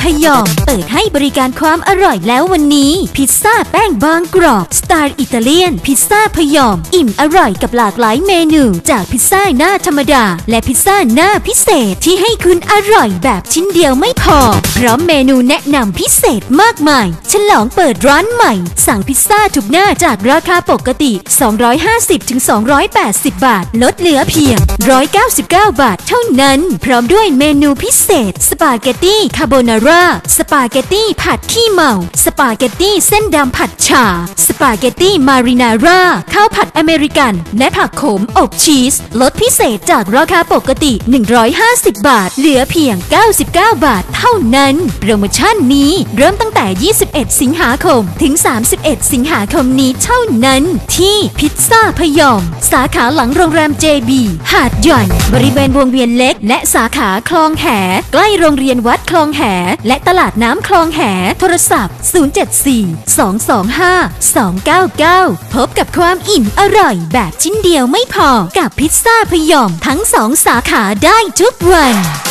พยอมเปิดให้บริการความอร่อยแล้ววันนี้ พิซซ่าแป้งบางกรอบ สไตล์อิตาเลียน พิซซ่าพยอมอิ่มอร่อยกับหลากหลายเมนู จากพิซซ่าหน้าธรรมดา และพิซซ่าหน้าพิเศษที่ให้คุณอร่อยแบบชิ้นเดียวไม่พอ พร้อมเมนูแนะนำพิเศษมากมาย ฉลองเปิดร้านใหม่ สั่งพิซซ่าทุกหน้าจากราคาปกติ 250-280 บาท ลดเหลือเพียง 199 บาทเท่านั้น พร้อมด้วยเมนูพิเศษ สปาเกตตี้คาโบนาร่า สปาเกตตี้ผัดขี้เมา สปาเกตตี้เส้นดำผัดฉ่าสปาเกตตี้มารินาร่า ข้าวผัดอเมริกัน และผักโขมอบชีส ลดพิเศษจากราคาปกติ 150 บาท เหลือเพียง 99 บาทเท่านั้น โปรโมชั่นนี้เริ่มตั้งแต่ 21 สิงหาคม ถึง 31 สิงหาคมนี้เท่านั้น ที่พิซซ่าพยอม สาขาหลังโรงแรม JB หาดใหญ่บริเวณวงเวียนเล็ก และสาขาคลองแห ใกล้โรงเรียนวัดคลองแหและตลาดน้ำคลองแห โทรศัพท์ 074 225 299 พบกับความอิ่มอร่อยแบบชิ้นเดียวไม่พอกับพิซซ่าพยอมทั้งสองสาขาได้ทุกวัน